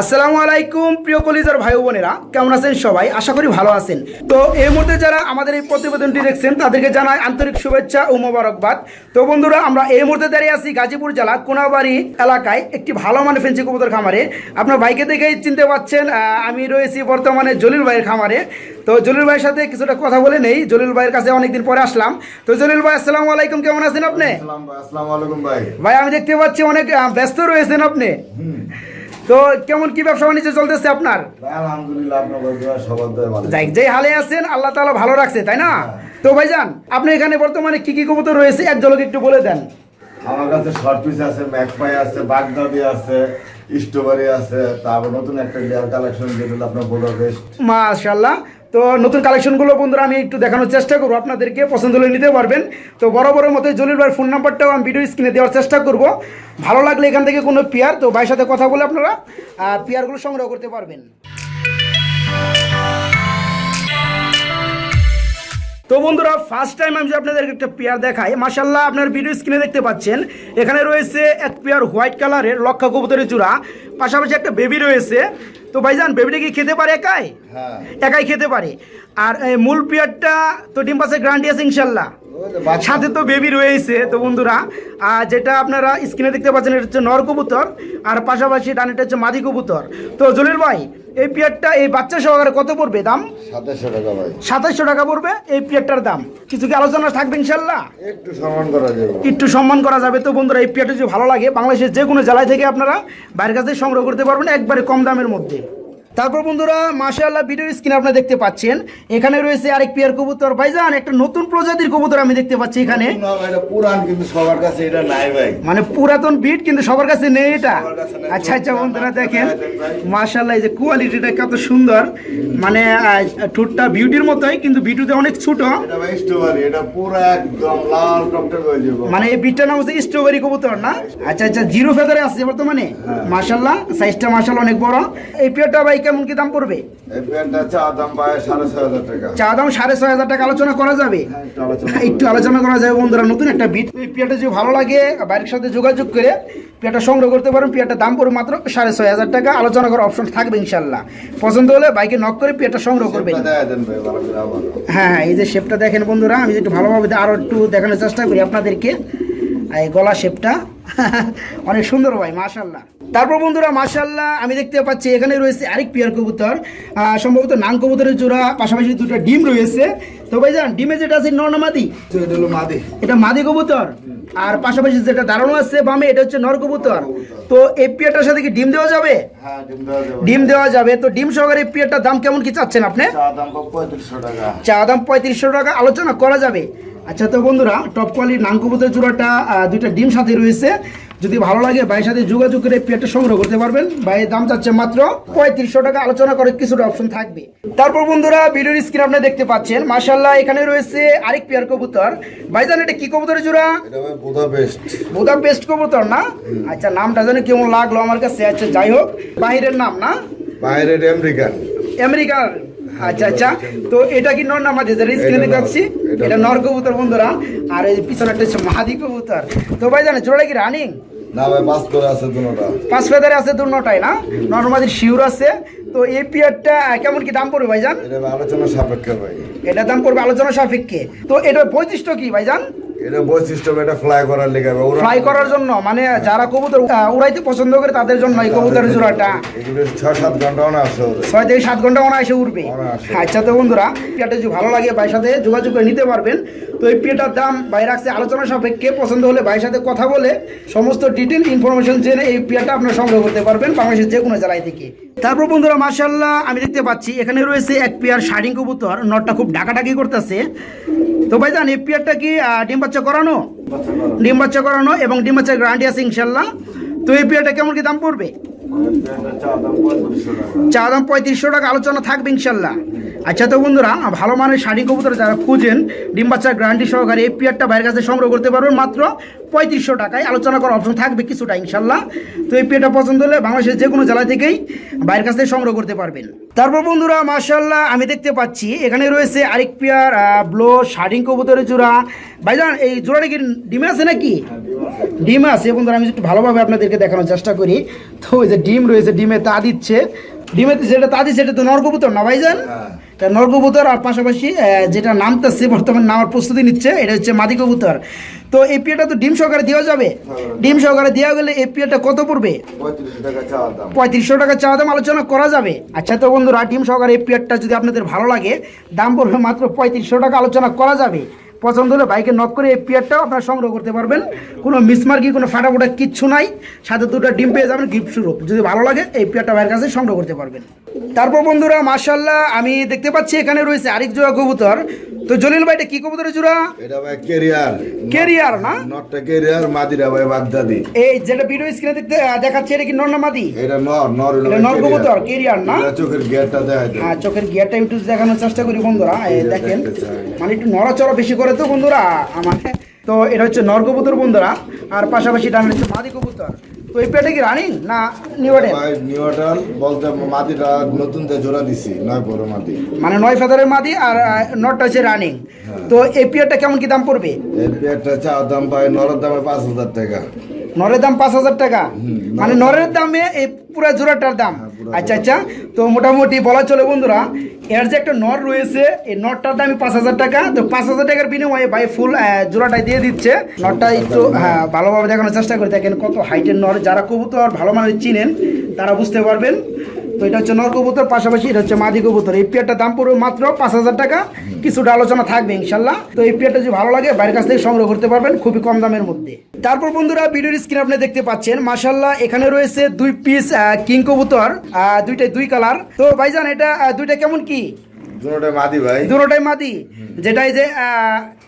আসসালামু আলাইকুম প্রিয় কলিজার ভাই বোনেরা। কেমন আছেন সবাই? আশা করি ভালো আছেন। তো এই মুহূর্তে যারা আমাদের এই প্রতিবেদনটি দেখছেন তাদেরকে জানাই আন্তরিক শুভেচ্ছা ও মোবারকবাদ। তো বন্ধুরা আমরা এই মুহূর্তে দাঁড়িয়ে আছি গাজীপুর জেলা কোনাবাড়ি এলাকায় একটি ভালো মানে ফেন্সি কবুতর খামারে। আপনার বাইকে দেখেই চিনতে পাচ্ছেন আমি রয়েছি বর্তমানে জলিল ভাইয়ের খামারে। তো জলিল ভাইয়ের সাথে কিছুটা কথা বলে নেই জলিল ভাইয়ের কাছে অনেকদিন পরে আসলাম। তো জলিল ভাই আসসালামু আলাইকুম কেমন আছেন আপনি? ভাই আমি দেখতে পাচ্ছি অনেক ব্যস্ত রয়েছেন আপনি। তো কেমন কি ব্যবসা বাণিজ্য চলতেছে আপনার? যাই যে হালে আছেন আল্লাহ তালা ভালো রাখছে তাই না? তো ভাই যান আপনি এখানে বর্তমানে কি কি কবুতর রয়েছে? এক ঝলক একটু বলে দেন। আমার কাছে শর্ট পিস আছে ম্যাকপাই আছে বাগদাদি আছে স্ট্রবেরি আছে তারপর নতুন একটা লেয়ার কালেকশন যেটা হলো আপনার বলো বেস্ট মাশাল্লাহ তো নতুন কালেকশনগুলো বন্ধুরা আমি একটু দেখানোর চেষ্টা করব। আপনাদেরকে পছন্দ হলে নিতে পারবেন। তো বড় বড় মতো জলিল ভাইয়ের ফোন নাম্বারটাও আমি ভিডিও স্ক্রিনে দেওয়ার চেষ্টা করব। ভালো লাগলে এখান থেকে কোনো পেয়ার তো ভাইয়ের সাথে কথা বলে আপনারা পেয়ারগুলো সংগ্রহ করতে পারবেন। তো বন্ধুরা ফার্স্ট টাইম আমি যে আপনাদেরকে একটা পেয়ার দেখাই মাশাল্লাহ আপনার ভিডিও স্ক্রিনে দেখতে পাচ্ছেন এখানে রয়েছে এক পেয়ার হোয়াইট কালারের লক্ষা কবুতরের চূড়া পাশাপাশি একটা বেবি রয়েছে। তো ভাইজান বেবিটা কি খেতে পারে একাই? হ্যাঁ। একাই খেতে পারে। আর এই মূল পেয়ারটা তো ডিম পাশে গ্যারান্টি আছে ইনশাল্লাহ সাথে তো বেবি রয়েছে তো বন্ধুরা আর যেটা আপনারা স্ক্রিনে দেখতে পাচ্ছেন এটা হচ্ছে নর কবুতর আর পাশাপাশি ডানেটা হচ্ছে মাদি কবুতর। তো জলিল ভাই এই পেয়ারটা এই বাচ্চা সহকারে কত পড়বে দাম? সাতাশশো টাকা ভাই। সাতাশশো টাকা পড়বে এই পেয়ারটার দাম। কিছু কি আলোচনা থাকবে ইনশাল্লাহ? একটু সম্মান করা যাবে। একটু সম্মান করা যাবে তো বন্ধুরা এই পেয়ারটা যদি ভালো লাগে বাংলাদেশের যে কোনো জেলায় থেকে আপনারা বাইরের কাছে সংগ্রহ করতে পারবেন একবারে কম দামের মধ্যে। তারপর বন্ধুরা মাশাআল্লাহ ভিডিওর স্ক্রিনে আপনারা দেখতে পাচ্ছেন এখানে রয়েছে আরেক পেয়ার কবুতর ভাইজান একটা নতুন প্রজাতির কবুতর আমি দেখতে পাচ্ছি এখানে না ভাই, এটা পুরান কিন্তু সবার কাছে এটা নাই ভাই মানে পুরাতন বিট কিন্তু সবার কাছে নেই এটা। আচ্ছা আচ্ছা বন্ধুরা দেখেন। মাশাআল্লাহ এই যে কোয়ালিটিটা কত সুন্দর মানে ঠোঁটটা বিউটির মতোই কিন্তু বিটুতে অনেক ছোট হয়ে মানে এই বিটটার নাম হচ্ছে স্ট্রবেরি কবুতর না আচ্ছা আচ্ছা জিরো ফেদারে আছে বর্তমানে হ্যাঁ। মাশাল্লাহ সাইজটা মাশাল্লাহ অনেক বড় এই পেয়ারটা ভাই কেমন কি দাম পড়বে? চা দাম সাড়ে ছয় হাজার টাকা। আলোচনা করা যাবে? হ্যাঁ, একটু আলোচনা করা যাবে। বন্ধুরা নতুন একটা বিট এই পেয়ারটা যদি ভালো লাগে বাড়ির সাথে যোগাযোগ করে পেয়ারটা সংগ্রহ করতে পারেন। পেয়ারটার দাম পড়বে মাত্র সাড়ে ছয় হাজার টাকা। আলোচনা করার অপশন থাকবে ইনশাল্লাহ। পছন্দ হলে বাইকে নক করে পেয়ারটা সংগ্রহ করবেন। হ্যাঁ হ্যাঁ এই যে শেপটা দেখেন বন্ধুরা আমি একটু ভালোভাবে আরও একটু দেখানোর চেষ্টা করি আপনাদেরকে। এই গলা শেপটা অনেক সুন্দর ভাই মাশাল্লাহ। তারপর বন্ধুরা মাশাল্লাহ আমি দেখতে পাচ্ছি এখানে রয়েছে আরেক পিয়ার কবুতর সম্ভবত নাং কবুতরের জোড়া পাশাপাশি দুটো ডিম রয়েছে। তো ভাই যান ডিমে যেটা আছে এটা হলো মাদি। এটা মাদি কবুতর? আর পাশাপাশি যেটা দাঁড়ানো আছে বামে এটা হচ্ছে নর কবুতর। তো এই পিয়ারটার সাথে কি ডিম দেওয়া যাবে? হ্যাঁ ডিম দেওয়া যাবে। ডিম দেওয়া যাবে। তো ডিম সহকারে এই পিয়ারটার দাম কেমন কি চাচ্ছেন আপনি? চা দাম পঁয়ত্রিশশো টাকা। আলোচনা করা যাবে। আচ্ছা তো বন্ধুরা টপ কোয়ালিটির নানকবুতের জোড়াটা আহ, দুইটা ডিম সাথে রয়েছে। যদি ভালো লাগে ভাইয়ের সাথে যোগাযোগ করে পেয়ারটা সংগ্রহ করতে পারবেন। ভাইয়ের দাম চাচ্ছে মাত্র পঁয়ত্রিশশো টাকা। আলোচনা করে কিছুটা অপশন থাকবে। তারপর বন্ধুরা ভিডিওর স্ক্রিন আপনি দেখতে পাচ্ছেন। মাশাল্লাহ এখানে রয়েছে আরেক পেয়ার কবুতর। ভাই ভাইজান এটা কি কবুতরের জোড়া? বোধা বেস্ট কবুতর না? আচ্ছা নামটা জানি কেমন লাগল আমার কাছে। আচ্ছা যাই হোক। বাহিরের নাম না? বাইরের আমেরিকান আমেরিকার আচ্ছা আচ্ছা তো এটা কি নর যেটা স্ক্রিনে দেখাচ্ছি এটা নর। কবুতর বন্ধুরা। আর এই পিছনে একটা হচ্ছে মাহাদি কবুতর। তো ভাই জানে জোড়া কি রানিং? না ভাই বাস করে আছে দুটোটা পাঁচ ফেদারে আছে না? শিউর আছে। তো এই পিয়ারটা কেমন কি দাম পড়বে ভাইজান এটা আলোচনা সাপেক্ষে ভাই। এটা দাম পড়বে আলোচনা সাপেক্ষে। তো এটার বৈশিষ্ট্য কি ভাইজান এটা ফ্লাই করার লেগে ফ্লাই করার জন্য মানে যারা কবুতর উড়াইতে পছন্দ করে তাদের জন্য এই কবুতরের জোড়াটা ছয় সাত না ছয় থেকে সাত ঘণ্টা অনায়াসে উঠবে আচ্ছা তো বন্ধুরা পিয়াটা যদি ভালো লাগে ভাইয়ের সাথে যোগাযোগ করে নিতে পারবেন। তো এই পিয়াটার দাম ভাই রাখছে আলোচনা সাপেক্ষে পছন্দ হলে ভাইয়ের সাথে কথা বলে সমস্ত ডিটেল ইনফরমেশন জেনে এই পিয়াটা আপনারা সংগ্রহ করতে পারবেন বাংলাদেশের যে কোনো জেলায় থেকে। তারপর বন্ধুরা মার্শাল্লাহ আমি দেখতে পাচ্ছি এখানে রয়েছে এক পেয়ার শাড়িং কবুতর। নটটা খুব ডাকাডাকি করতেছে। তো ভাই জান এই কি ডিম বাচ্চা করানো? ডিম বাচ্চা করানো এবং ডিম বাচ্চার গ্যারান্টি আছে ইনশাল্লাহ তো এই পেয়ারটা কেমন কি দাম পড়বে? চা দাম পঁয়ত্রিশশো টাকা, আলোচনা থাকবে ইনশাল্লাহ আচ্ছা তো বন্ধুরা, ভালো মানের শাড়ি কবুতর যারা খুঁজেন, ডিম বাচ্চার গ্যারান্টি সহকারে এই পেয়ারটা বাইরের কাছে সংগ্রহ করতে পারবেন মাত্র পঁয়ত্রিশশো টাকায়। আলোচনা করার অপশন থাকবে কিছুটা ইনশাল্লাহ তো পেটা পছন্দ হলে বাংলাদেশের যে কোনো জেলা থেকেই বাইরের কাছ থেকে সংগ্রহ করতে পারবেন। তারপর বন্ধুরা মার্শাল্লাহ আমি দেখতে পাচ্ছি এখানে রয়েছে আরেক পেয়ার ব্লো শার্টিং কবুতরের জোড়া। ভাইজান এই জোড়াটা কি ডিম আছে নাকি? ডিম আছে। বন্ধুরা আমি একটু ভালোভাবে আপনাদেরকে দেখানোর চেষ্টা করি। তো ওই যে ডিম রয়েছে ডিমে তা দিচ্ছে। ডিমে যেটা তা দিচ্ছে এটা তো নরকবুতর না ভাইজান? হ্যাঁ। এটা নরকবুতর আর পাশাপাশি যেটা নামতেছে বর্তমানে নামার প্রস্তুতি নিচ্ছে এটা হচ্ছে মাদি কবুতর। তো এই পিয়াটা তো ডিম সহকারে দেওয়া যাবে। ডিম সহকারে দেওয়া গেলে এই পিয়াটা কত পড়বে? পঁয়ত্রিশশো টাকা চাওয়া দাম আলোচনা করা যাবে। আচ্ছা তো বন্ধুরা ডিম সহকারে এই পিয়ারটা যদি আপনাদের ভালো লাগে দাম পড়বে মাত্র পঁয়ত্রিশশো টাকা আলোচনা করা যাবে। পছন্দ হলে বাইকে নক করে এই পিয়ারটাও আপনারা সংগ্রহ করতে পারবেন। কোনো মিসমার্কি কোনো ফাটাফোটা কিচ্ছু নাই। সাথে দুটো ডিম পেয়ে যাবেন গিফট স্বরূপ। যদি ভালো লাগে এই পিয়ারটা ভাইয়ের কাছে সংগ্রহ করতে পারবেন। তারপর বন্ধুরা মার্শাল্লাহ আমি দেখতে পাচ্ছি এখানে রয়েছে আরেক জোড়া কবুতর। তো জলিল ভাইটা কি কবুতরের জোড়া এটা ভাই কেরিয়ার। কেরিয়ার না? নটটা কেরিয়ার মাদিরা ভাই বাগদাদি। এই যেটা ভিডিও স্ক্রিনে দেখতে দেখাচ্ছে এটা কি নর্নামাদি এটা নর নর এটা ভাই নর। কবুতর, carrier না? এটা চোখের গেটটা দেখা যায় হ্যাঁ চোখের গিয়ারটা একটু দেখানোর চেষ্টা করি বন্ধুরা এই এই দেখেন। মানে একটু নড়াচড়া বেশি করে তো বন্ধুরা আমার। তো এটা হচ্ছে নর কবুতর বন্ধুরা আর পাশাপাশি ডান হচ্ছে মাদি কবুতর। তো এই পেটে কি রানিং না ভাই নিউটন বলতে মাটিটা নতুন যে জোড়া দিছি নয় বড় মাটি। মানে নয় ফেদারের মাটি আর নটটা হচ্ছে রানিং। তো এই পেয়ারটা কেমন কি দাম পড়বে? এই চাওয়া দাম ভাই নরের দামে পাঁচ হাজার টাকা। নরের দাম পাঁচ হাজার টাকা? মানে নরের দামে এই পুরো জোড়াটার দাম? হ্যাঁ, আচ্ছা আচ্ছা। তো মোটামুটি বলা চলে বন্ধুরা, এর যে একটা নট রয়েছে, এই নটটার দাম পাঁচ হাজার টাকা। তো পাঁচ হাজার টাকার বিনিময়ে ভাই ফুল জোড়াটাই দিয়ে দিচ্ছে। নটটা একটু হ্যাঁ ভালোভাবে দেখানোর চেষ্টা করে দেখেন কত হাইটের নর। যারা কবুতর ভালো মানুষ চিনেন, তারা বুঝতে পারবেন। তো এটা হচ্ছে নর কবুতর, পাশাপাশি এটা হচ্ছে মাদি কবুতর। এই পেয়ারটার দাম পড়বে মাত্র পাঁচ হাজার টাকা। কিছুটা আলোচনা থাকবে ইনশাল্লাহ। তো এই পেয়ারটা যদি ভালো লাগে, বাইরের কাছ থেকে সংগ্রহ করতে পারবেন খুবই কম দামের মধ্যে। তারপর বন্ধুরা, ভিডিওর স্ক্রিন আপনি দেখতে পাচ্ছেন মাসাল্লাহ এখানে রয়েছে দুই পিস কিং কবুতর দুইটাই দুই কালার তো ভাইজান, এটা দুইটা কেমন কি? দুটোটা মাদি ভাই। দুটোটাই মাদি। যেটাই যে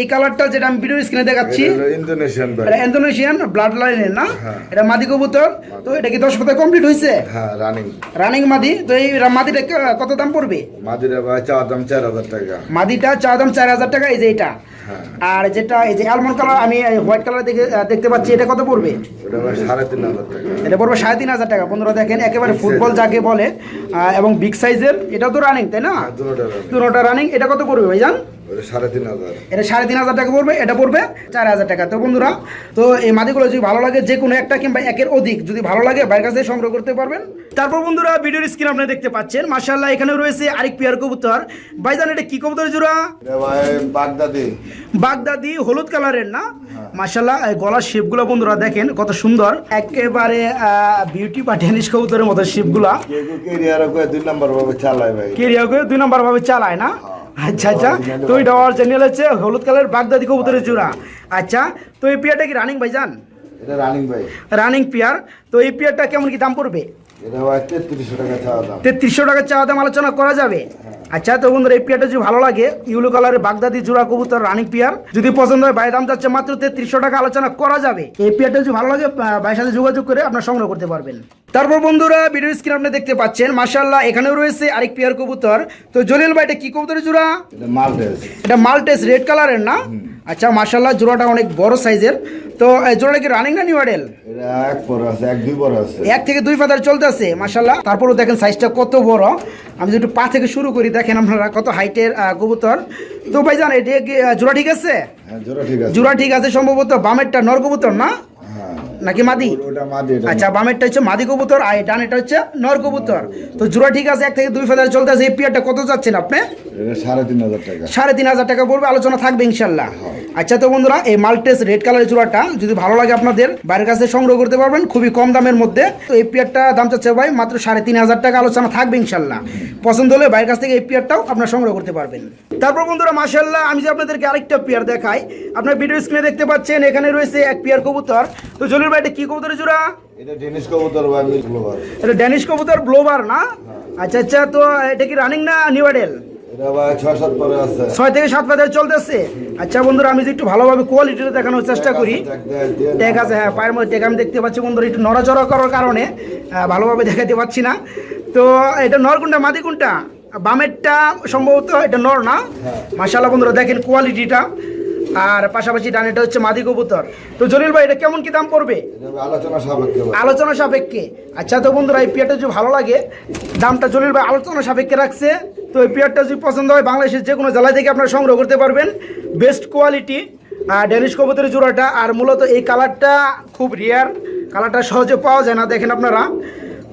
এই কালারটা যেটা আমি ভিডিও স্ক্রিনে দেখাচ্ছি ইন্দোনেশিয়ান ভাই। ইন্দোনেশিয়ান ব্লাড লাইনের না? হ্যাঁ। এটা মাদি কবুতর। তো এটা কি দশ পাতা কমপ্লিট হয়েছে? হ্যাঁ রানিং রানিং মাদি। তো এই মাদিটা কত দাম পড়বে? মাদিটা ভাই চা দাম চার হাজার টাকা। মাদিটা চা দাম চার হাজার টাকা এই যে এটা। আর যেটা এই যে অ্যালমন্ড কালার আমি হোয়াইট কালার দেখে দেখতে পাচ্ছি এটা কত পড়বে? এটা পড়বে সাড়ে তিন হাজার টাকা। বন্ধুরা দেখেন একেবারে ফুটবল যাকে বলে এবং বিগ সাইজের এটা তো রানিং তাই না? হ্যাঁ। দুটোটা রানিং এটা কত পড়বে ভাইজান? সাড়ে তিন হাজার। এটা সাড়ে তিন হাজার টাকা পড়বে এটা পড়বে চার হাজার টাকা। তো বন্ধুরা তো এই মাদিগুলো যদি ভালো লাগে যে কোনো একটা কিংবা একের অধিক যদি ভালো লাগে বাইরের কাছে সংগ্রহ করতে পারবেন। তারপর বন্ধুরা ভিডিওর স্ক্রিন আপনি দেখতে পাচ্ছেন। এখানে রয়েছে আরেক পিয়ার কবুতর। ভাইজান এটা কি কবুতর জোড়া? বাগদাদি। বাগদাদি হলুদ কালারের না? মার্শাল্লাহ গলার শেপগুলো বন্ধুরা দেখেন কত সুন্দর। একেবারে বিউটি বা কবুতরের মতো শেপগুলা কেরিয়ার করে দুই নম্বর ভাবে চালায় ভাই। দুই নম্বর ভাবে চালায় না? আচ্ছা আচ্ছা। তো এটা জেনারেল হচ্ছে হলুদ কালার বাগদাদি কবুতরের জোড়া আচ্ছা তো এই পেয়ারটা কি রানিং ভাইজান এটা রানিং ভাই। Running pair. তো এই পেয়ারটা কেমন কি দাম পড়বে? তেত্রিশশো টাকা চাওয়া দাম। আলোচনা করা যাবে। আচ্ছা তো বন্ধুরা এই পিয়ারটা যদি ভালো লাগে ইউলো কালারের বাগদাদি জোড়া কবুতর রানিং পিয়ার যদি পছন্দ হয় বাইরে দাম যাচ্ছে মাত্র তেত্রিশশো টাকা আলোচনা করা যাবে। এই পিয়ারটা যদি ভালো লাগে ভাইয়ের সাথে যোগাযোগ করে আপনার সংগ্রহ করতে পারবেন। তারপর বন্ধুরা ভিডিও স্ক্রিন আপনি দেখতে পাচ্ছেন মার্শাল্লাহ এখানেও রয়েছে আরেক পিয়ার কবুতর। তো জলিল ভাই এটা কি কবুতরের জোড়া? এটা মাল্টেস রেড কালারের না? আচ্ছা মার্শাল্লাহ জোড়াটা অনেক বড় সাইজের। তো এই জোড়াটা কি রানিং না নিউ মডেল এক পর আছে এক দুই পর আছে। এক থেকে দুই পাতার চলতে আছে মার্শাল্লাহ তারপরে দেখেন সাইজটা কত বড়। আমি যদি একটু পা থেকে শুরু করি দেখেন আপনারা কত হাইটের কবুতর। তো ভাই জান এটা কি জোড়া ঠিক আছে? হ্যাঁ জোড়া ঠিক আছে। জোড়া ঠিক আছে সম্ভবত বামেরটা নর কবুতর না? নাকি মাদি? আচ্ছা বামেরটা হচ্ছে মাদি কবুতর আর ডান এটা হচ্ছে নর কবুতর। তো জোড়া ঠিক আছে এক থেকে দুই ফেদার চলতে আছে এই পিয়ারটা কত যাচ্ছেন আপনি? সাড়ে তিন হাজার টাকা। সাড়ে তিন হাজার টাকা পড়বে আলোচনা থাকবে ইনশাল্লাহ। আচ্ছা তো বন্ধুরা এই মাল্টেস রেড কালারের জোড়াটা যদি ভালো লাগে আপনাদের বাইরের কাছে সংগ্রহ করতে পারবেন খুবই কম দামের মধ্যে। তো এই পিয়ারটা দাম চাচ্ছে ভাই মাত্র সাড়ে তিন হাজার টাকা আলোচনা থাকবে ইনশাল্লাহ। পছন্দ হলে বাইরের কাছ থেকে এই পিয়ারটাও আপনার সংগ্রহ করতে পারবেন। তারপর বন্ধুরা মাসাল্লাহ আমি যে আপনাদেরকে আরেকটা পিয়ার দেখাই। আপনার ভিডিও স্ক্রিনে দেখতে পাচ্ছেন এখানে রয়েছে এক পিয়ার কবুতর। তো জলির ভাই এটা কি কবুতরের জোড়া? এটা টেনিস কবুতর ভাই ব্লোবার এটা ড্যানিশ কবুতর ব্লোবার না? আচ্ছা আচ্ছা তো এটা কি রানিং না নিউ মডেল ছয় থেকে সাত পাতায় চলতেছে। আচ্ছা বন্ধুরা আমি একটু ভালোভাবে কোয়ালিটিটা দেখানোর চেষ্টা করি। আছে হ্যাঁ পায়ের মধ্যে আমি দেখতে পাচ্ছি বন্ধুরা একটু নড়াচড়া করার কারণে ভালোভাবে দেখাতে পাচ্ছি না। তো এটা নর কোনটা মাদি কোনটা? বামেরটা সম্ভবত এটা নর না? মাশাল্লাহ বন্ধুরা দেখেন কোয়ালিটিটা আর পাশাপাশি ডানেটা হচ্ছে মাদি কবুতর। তো জলিল ভাই এটা কেমন কি দাম পড়বে? আলোচনা সাপেক্ষে। আলোচনা সাপেক্ষে। আচ্ছা তো বন্ধুরা এই পেয়ারটা যদি ভালো লাগে দামটা জলিল ভাই আলোচনা সাপেক্ষে রাখছে। তো এই পেয়ারটা যদি পছন্দ হয় বাংলাদেশের যে কোনো জেলা থেকে আপনারা সংগ্রহ করতে পারবেন। বেস্ট কোয়ালিটি আর ড্যানিশ কবুতরের জোড়াটা। আর মূলত এই কালারটা খুব রেয়ার কালারটা সহজে পাওয়া যায় না দেখেন আপনারা।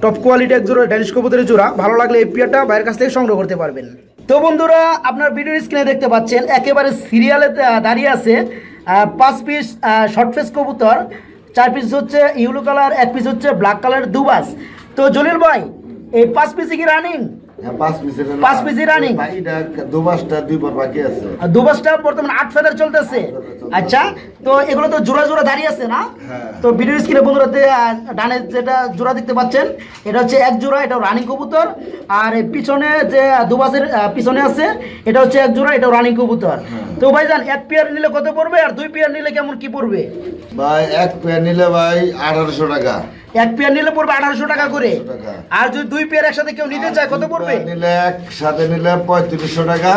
টপ কোয়ালিটি এক জোড়া ড্যানিশ কবুতরের জোড়া। ভালো লাগলে এই পেয়ারটা বাইরের কাছ থেকে সংগ্রহ করতে পারবেন। তো বন্ধুরা, আপনার ভিডিওর স্ক্রিনে দেখতে পাচ্ছেন, একেবারে সিরিয়ালে দাঁড়িয়ে আছে পাঁচ পিস শর্ট ফেস কবুতর। চার পিস হচ্ছে ইউলো কালার এক পিস হচ্ছে ব্ল্যাক কালার দুবাস। তো জলিল ভাই, এই পাঁচ পিসে কি রানিং পাঁচ পিসের পাঁচ? ভাই, দুবাসটা বর্তমানে আট ফেদার চলতেছে। আচ্ছা তো এগুলো তো জোড়া জোড়া দাঁড়িয়ে আছে না? হ্যাঁ। তো ভিডিও স্ক্রিনে বন্ধুরা ডানে যেটা জোড়া দেখতে পাচ্ছেন এটা হচ্ছে এক জোড়া এটা রানিং কবুতর। আর পিছনে যে দুবাসের পিছনে আছে এটা হচ্ছে এক জোড়া এটা রানিং কবুতর। তো ভাইজান এক পেয়ার নিলে কত পড়বে আর দুই পেয়ার নিলে কেমন কি পড়বে? ভাই এক পেয়ার নিলে ভাই আঠারোশো টাকা। এক পেয়ার নিলে পড়বে আঠারোশো টাকা করে। আর যদি দুই পেয়ার একসাথে কেউ নিতে চায় কত পড়বে? নিলে একসাথে নিলে পঁয়ত্রিশশো টাকা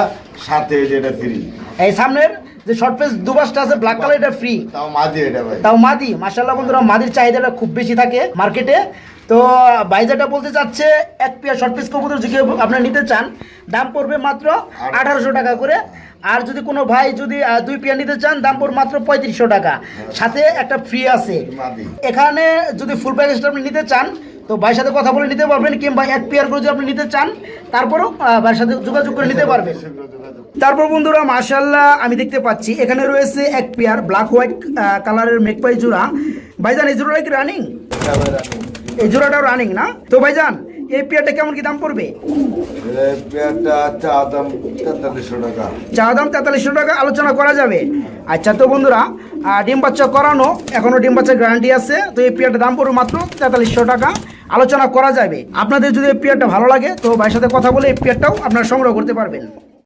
সাথে যেটা ফ্রি এই সামনের যে শর্ট ফেস দুবাসটা আছে ব্ল্যাক কালার এটা ফ্রি তাও মাদি এটা ভাই। তাও মাদি। মাশাআল্লাহ বন্ধুরা মাদির চাহিদাটা খুব বেশি থাকে মার্কেটে তো বাইজাটা বলতে চাচ্ছে এক পেয়ার শর্ট পিস কবুতর যদি আপনারা নিতে চান দাম পড়বে মাত্র আঠারোশো টাকা করে। আর যদি কোনো ভাই যদি দুই পেয়ার নিতে চান দাম পড়বে মাত্র পঁয়ত্রিশশো টাকা। সাথে একটা ফ্রি আছে। এখানে যদি ফুল প্যাকেজটা আপনি নিতে চান তো ভাইয়ের সাথে কথা বলে নিতে পারবেন কিংবা এক পেয়ার করে যদি আপনি নিতে চান তারপরেও ভাইয়ের সাথে যোগাযোগ করে নিতে পারবেন। তারপর বন্ধুরা মার্শাল্লাহ আমি দেখতে পাচ্ছি এখানে রয়েছে এক পেয়ার ব্ল্যাক হোয়াইট কালারের মেকপাই জোড়া। ভাইজান এই জোড়াটা কি রানিং। এই জোড়াটাও রানিং না? তো ভাইজান এই পেয়ারটা কেমন কি দাম পড়বে? চা দাম তেতাল্লিশশো টাকা। আলোচনা করা যাবে। আচ্ছা তো বন্ধুরা ডিম বাচ্চা করানো এখনও ডিম বাচ্চার গ্যারান্টি আছে তো এই পেয়ারটার দাম পড়বে মাত্র তেতাল্লিশশো টাকা। আলোচনা করা যাবে। আপনাদের যদি এই পেয়ারটা ভালো লাগে তো ভাইয়ের সাথে কথা বলে এই পেয়ারটাও আপনারা সংগ্রহ করতে পারবেন।